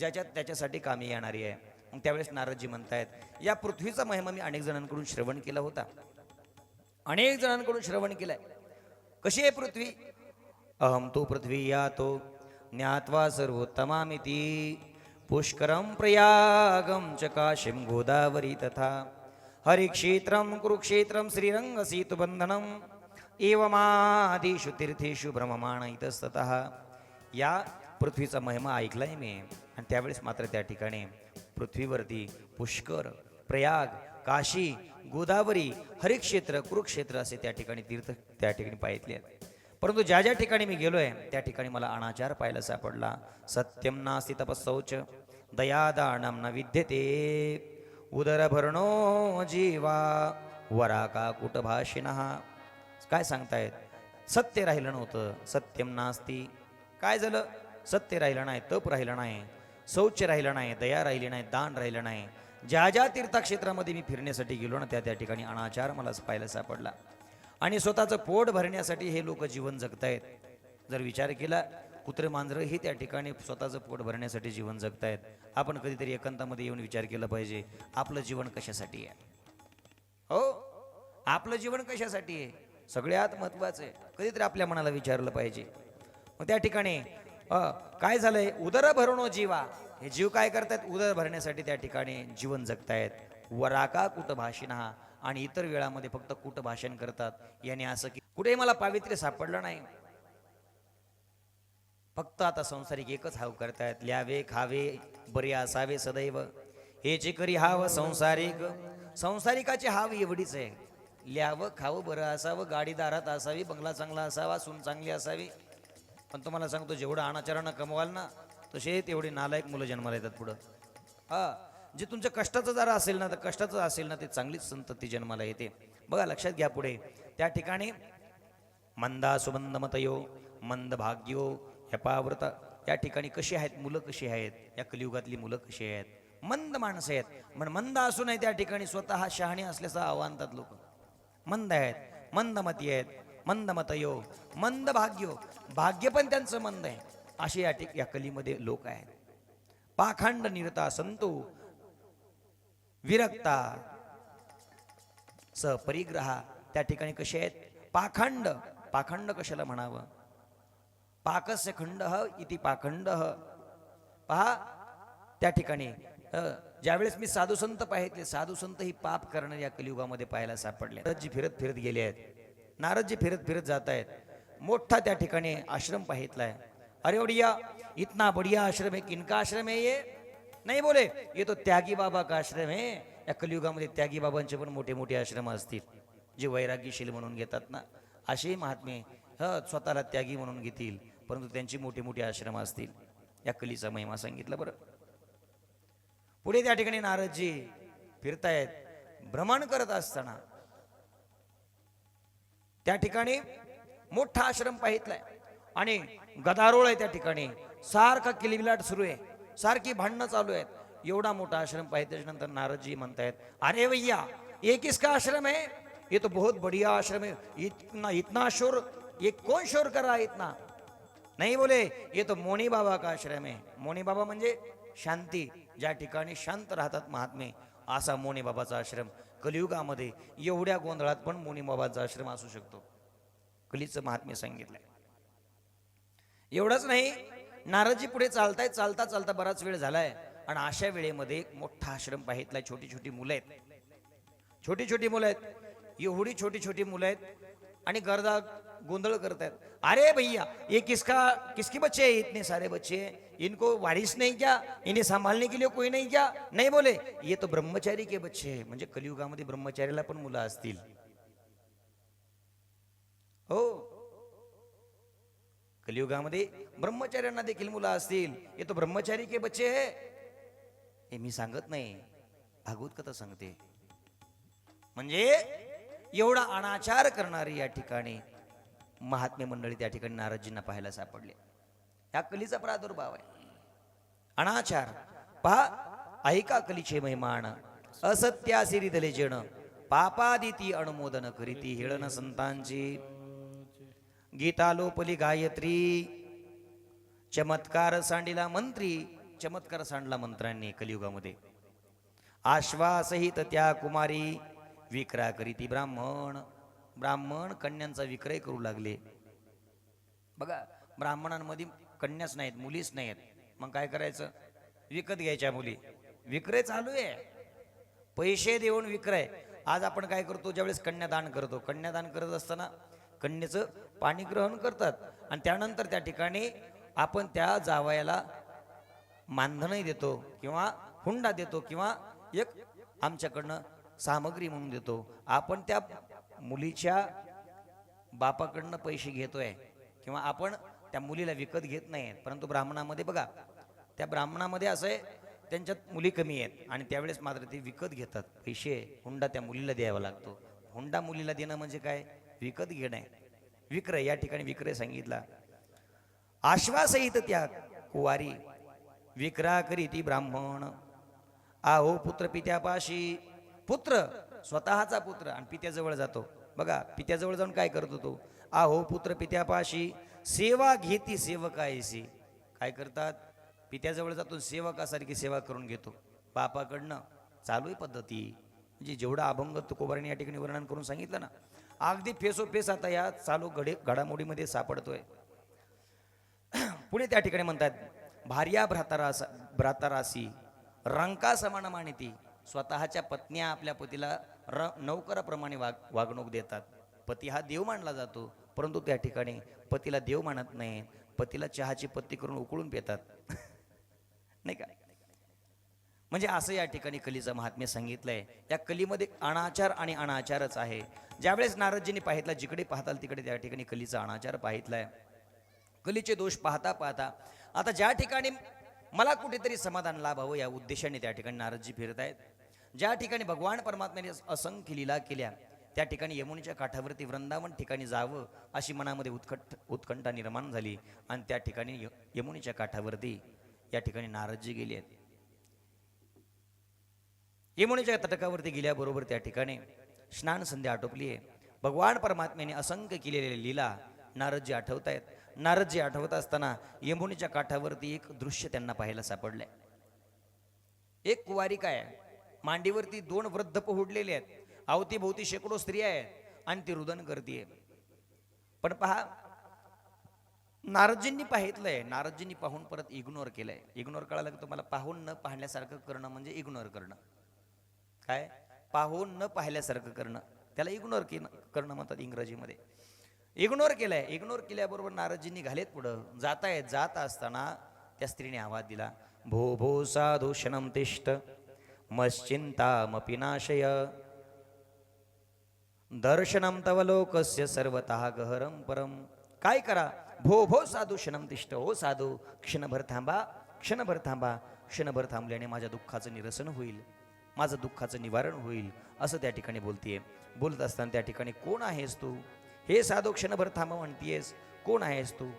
ज्याच्यात त्याच्यासाठी कामी येणारी आहे. मग त्यावेळेस नारदजी म्हणतायत या पृथ्वीचा महिमा मी अनेक जणांकडून श्रवण केला होता. अनेक जणांकडून श्रवण केलाय. कशी आहे पृथ्वी? अहम तो पृथ्वी या तो ज्ञात्वा सर्वोत्तमामिती। पुष्करम प्रयागम च काशीम गोदावरी तथा। हरिक्षेत्रम कुरुक्षेत्रम श्रीरंग सेतुबंधनम एवमादिषु तीर्थेषु भ्रममाण इतस्ततः या पृथ्वीचा महिमा ऐकलाय मी. आणि त्यावेळेस मात्र त्या ठिकाणी पृथ्वीवरती पुष्कर प्रयाग काशी गोदावरी हरिक्षेत्र कुरुक्षेत्र असे त्या ठिकाणी तीर्थ त्या ठिकाणी पाहितले आहेत. परंतु ज्या ज्या ठिकाणी मी गेलोय त्या ठिकाणी मला अनाचार पाहायला सापडला. सत्यम नास्ति तपस्सौच दयादानम न विद्यते. उदरभरणो जीवा वराका कुटभाषिणः. काय सांगतायत? सत्य राहिलं नव्हतं. सत्यम नास्ती. काय झालं? सत्य राहिलं नाही तप राहिलं नाही. शौच राहिलं नाही दया राहिली नाही दान राहिलं नाही. ज्या ज्या तीर्थक्षेत्रामध्ये मी फिरण्यासाठी गेलो ना त्या त्या ठिकाणी अनाचार मला पाहायला सापडला. आणि स्वतःचं पोट भरण्यासाठी हे लोक जीवन जगतायत. जर विचार केला कुत्रे मांजरं हे त्या ठिकाणी स्वतःचं पोट भरण्यासाठी जीवन जगतायत. आपण कधीतरी एकांतामध्ये येऊन विचार केला पाहिजे आपलं जीवन कशासाठी आहे? हो? आपलं जीवन कशासाठी आहे? सगळ्यात महत्वाचं आहे. कधीतरी आपल्या मनाला विचारलं पाहिजे. मग त्या ठिकाणी काय झालंय? उदर भरणो जीवा. हे जीव काय करतायत? उदर भरण्यासाठी त्या ठिकाणी जीवन जगतायत. वराका हा आणि इतर वेळामध्ये फक्त कुट भाषण करतात. याने असं की कुठेही मला पावित्र्य सापडलं नाही. फक्त आता संसारिक एकच हाव करतायत. ल्यावे खावे बरे असावे सदैव. हे जे करी हाव संसारिक. संसारिकाची हाव एवढीच आहे. ल्यावं खावं बरं असावं गाडी दारात असावी बंगला चांगला असावा सून चांगली असावी. पण तुम्हाला सांगतो जेवढं अनाचारानं कमवाल ना तसे तेवढे नालायक मुलं जन्माला येतात पुढं. हा जे तुमच्या कष्टाचं जरा असेल ना तर कष्टाचं असेल ना ते चांगलीच संतती जन्माला येते. बघा लक्षात घ्या पुढे. त्या ठिकाणी मंदा सुबंध मतयो मंद भाग्यो ह्यपावृत या ठिकाणी कशी आहेत मुलं कशी आहेत या कलियुगातली मुलं कशी आहेत? मंद माणसं आहेत. पण मंद असूनही त्या ठिकाणी स्वतः शहाणी असल्याचं आव्हानतात लोक. मंद आहेत मंदमती आहेत मंद मतयो मंद भाग्यो. भाग्य पण त्यांचं मंद आहे. असे या ठिक या कलीमध्ये लोक आहेत. पाखंड निरता संतो विरक्ता स परिग्रहा त्या ठिकाणी कसे आहेत? पाखंड. पाखंड कशाला म्हणावं? पाकस्य खंड इति पाखंड. पहा त्या ठिकाणी ज्यावेळेस मी साधू संत पाहितले साधू संत ही पाप करणारे या कलियुगामध्ये पाहायला सापडले जी फिरत फिरत गेले आहेत. नारदजी फिरत फिरत जात आहेत मोठा त्या ठिकाणी आश्रम पाहितलाय. अरे ओडिया इतना बढ़िया आश्रम है किनका आश्रम है ये? नाही बोले ये तो त्यागी बाबा का आश्रम आहे या कलियुगामध्ये त्यागी बाबांचे पण मोठे मोठे आश्रम असतील. जे वैराग्यशील म्हणून घेतात ना. असेही महात्मे ह स्वतःला त्यागी म्हणून घेतील परंतु त्यांची मोठी मोठी आश्रम असतील. या कलीचा महिमा सांगितलं बरं. पुढे त्या ठिकाणी नारदजी फिरतायत. भ्रमण करत असताना त्या ठिकाणी मोठा आश्रम पाहितलाय. आणि गदारोळ आहे त्या ठिकाणी. सारखा किलबिलाट सुरू आहे. सारखी भांडणं चालू आहेत. एवढा मोठा आश्रम पाहिजे नंतर नारदजी म्हणतायत अरे भैया ये किसका आश्रम है ये तो बहुत बढ़िया आश्रम है इतना इतना शोर ये कौन शोर कर रहा है इतना? नाही बोले ये तो मोनी बाबा का आश्रम है. मोनी बाबा म्हणजे शांती ज्या ठिकाणी शांत राहतात महात्मे असा मोनी बाबाचा आश्रम. कलियुगामध्ये एवढ्या गोंधळात पण मोनी आश्रम असू शकतो. कलीचं महात्म्य सांगितलंय. एवढंच नाही नारदजी पुढे चालताय चालता चालता बराच वेळ झालाय. आणि अशा वेळेमध्ये एक मोठा आश्रम पाहितलाय छोटी छोटी मुलं आहेत. छोटी छोटी मुलं आहेत. एवढी छोटी छोटी मुलं आहेत. आणि गर्दा गोंधळ करतायत. अरे भैया ये किसका किसकी बच्चे हैं इतने सारे बच्चे. हैं इनको वारिस नहीं क्या इन्हें सांभाळने के लिए कोई नहीं क्या नाही बोले. ये तो ब्रह्मचारी के बच्चे हैं. म्हणजे कलियुगामध्ये ब्रह्मचारीला पण मुलं असतील. हो. कलियुगामध्ये ब्रह्मचार्यांना देखील मुलं असतील. हे तो ब्रह्मचारी के बच्चे है. हे मी सांगत नाही. भागवत कथा सांगते. म्हणजे एवढा अनाचार करणारी या ठिकाणी महात्मे मंडळी त्या ठिकाणी नाराजींना पाहायला सापडले. या कलीचा प्रादुर्भाव आहे. अनाचार. पहा ऐका कलीचे महिमान असत्यासिरी दले जण. पापादिती अनुमोदन करीती हेळन संतांची. गीतालोपली गायत्री. चमत्कार सांडिला मंत्री. चमत्कार सांडला मंत्र्यांनी कलियुगामध्ये. आश्वासहित त्या कुमारी. विक्रा करीती ब्राह्मण. ब्राह्मण कन्यांचा विक्रय करू लागले. बघा ब्राह्मणांमध्ये कन्याच नाहीत मुलीच नाहीत. मग काय करायचं? विकत घ्यायच्या मुली. विक्रय चालू आहे. पैसे देऊन विक्रय. आज आपण काय करतो? ज्यावेळेस कन्यादान करतो. कन्यादान करत असताना कन्येचं पाणी ग्रहण करतात. आणि त्यानंतर त्या ठिकाणी आपण त्या जावयाला मानधनही देतो किंवा हुंडा देतो किंवा एक आमच्याकडनं सामग्री म्हणून देतो. आपण त्या मुलीच्या बापाकडनं पैसे घेतोय किंवा आपण त्या मुलीला विकत घेत नाही. परंतु ब्राह्मणामध्ये बघा त्या ब्राह्मणामध्ये असं आहे त्यांच्यात मुली कमी आहेत. आणि त्यावेळेस मात्र ते विकत घेतात. पैसे हुंडा त्या मुलीला द्यावा लागतो. हुंडा मुलीला देणं म्हणजे काय? विकत घेणं. विक्रय या ठिकाणी विक्रय सांगितला. आश्वासहित त्या कुवारी विक्रा करी ती ब्राह्मण. आहो पुत्र पित्यापाशी. पुत्र स्वतःचा पुत्र. आणि पित्याजवळ जातो. बघा पित्याजवळ जाऊन काय करतो तो? आहो पुत्र पित्यापाशी. सेवा घेती सेवकायसी. काय करतात? पित्याजवळ जातो सेवकासारखी सेवा करून घेतो. बापाकडनं चालू आहे पद्धती. म्हणजे जेवढा अभंग तुकोबाराने या ठिकाणी वर्णन करून सांगितलं ना अगदी फेसोफेस आता या चालू घडे घडामोडीमध्ये सापडतोय. पुढे त्या ठिकाणी म्हणतात भार्या भ्रातारास भ्रातारासी रंका समान मानिती. स्वतःच्या पत्न्या आपल्या पतीला र नौकराप्रमाणे वाग वागणूक देतात. पती हा देव मानला जातो परंतु त्या ठिकाणी पतीला देव मानत नाही. पतीला चहाची पत्ती करून उकळून पितात. नाही का? म्हणजे असं या ठिकाणी कलीचं महात्म्य सांगितलंय. या कलीमध्ये अनाचार आणि अनाचारच आहे. ज्यावेळेस नारदजींनी पाहितला जिकडे पाहताल तिकडे त्या ठिकाणी कलीचा अनाचार पाहितलाय. कलीचे दोष पाहता पाहता आता ज्या ठिकाणी मला कुठेतरी समाधान लाभावं या उद्देशाने त्या ठिकाणी नारदजी फिरत आहेत ज्या ठिकाणी भगवान परमात्म्याने असंख्य लीला केल्या त्या ठिकाणी यमुनीच्या काठावरती वृंदावन ठिकाणी जावं अशी मनामध्ये उत्कट उत्कंठा निर्माण झाली आणि त्या ठिकाणी य- काठावरती या ठिकाणी नारदजी गेली आहेत. यमुनेच्या तटकावरती गेल्याबरोबर त्या ठिकाणी स्नान संध्या आटोपली आहे. भगवान परमात्म्याने असंख्य केलेले लीला नारदजी आठवत आहेत. नारदजी आठवत असताना यमुनेच्या काठावरती एक दृश्य त्यांना पाहायला सापडलंय. एक कुवारिका आहे? मांडीवरती दोन वृद्ध पहुडलेले आहेत. अवतीभोवती शेकडो स्त्रिया आहेत आणि ती रुदन करते पण पहा नारदजींनी पाहितलंय. नारदजींनी पाहून परत इग्नोर केलंय. इग्नोर कळालं की तुम्हाला पाहून न पाहण्यासारखं करणं म्हणजे इग्नोर करणं. काय? पाहून न पाहिल्यासारखं करणं. त्याला इग्नोर करणं म्हणतात इंग्रजीमध्ये. इग्नोर केलंय. इग्नोर केल्याबरोबर नारदजींनी घालेत पुढं. जातायत जात असताना त्या स्त्रीने आवाज दिला भो भो साधूषणम तिष्ठ मश्चिंतामपि नाशय दर्शनम तव लोकस्य सर्वतः गहरम परम काय करा? भो भो साधू क्षणम तिष्ठ हो साधू क्षणभर थांबा क्षणभर थांबा क्षणभर थांबल्याने माझ्या दुःखाचं निरसन होईल माझं दुःखाचं निवारण होईल असं त्या ठिकाणी बोलतीये. बोलत असताना त्या ठिकाणी कोण आहेस तू? हे साधू क्षणभर थांबा म्हणतीयेस कोण आहेस तू?